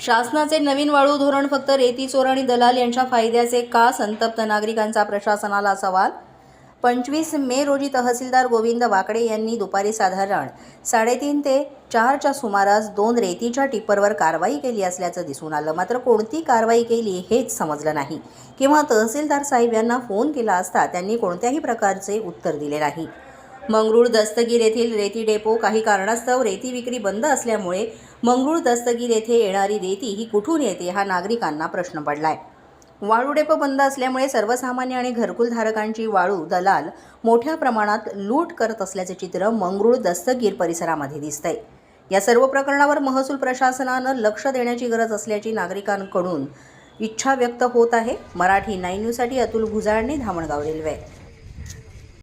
शासनाचे नवीन वाळू धोरण फक्त रेती चोर आणि दलाल यांच्या फायद्याचे का? संतप्त नागरिकांचा प्रशासनाला सवाल? पंचवीस मे रोजी तहसीलदार गोविंद वाकडे यांनी दुपारी साधारण साडेतीन ते चारच्या सुमारास दोन रेतीच्या टिप्परवर कारवाई केली असल्याचं दिसून आलं. मात्र कोणती कारवाई केली हेच समजलं नाही. किंवा तहसीलदार साहेब यांना फोन केला असता त्यांनी कोणत्याही प्रकारचे उत्तर दिले नाही. मंगरूळ दस्तगीर येथील रेती डेपो काही कारणास्तव रेती विक्री बंद असल्यामुळे मंगरूळ दस्तगीर येथे येणारी रेती ही कुठून येते हा नागरिकांना प्रश्न पडलाय. वाळू डेपो बंद असल्यामुळे सर्वसामान्य आणि घरकुलधारकांची वाळू दलाल मोठ्या प्रमाणात लूट करत असल्याचे चित्र मंगरूळ दस्तगीर परिसरामध्ये दिसतंय. या सर्व प्रकरणावर महसूल प्रशासनानं लक्ष देण्याची गरज असल्याची नागरिकांकडून इच्छा व्यक्त होत आहे. मराठी नाईन न्यूजसाठी अतुल भुजाळणे धामणगाव रेल्वे.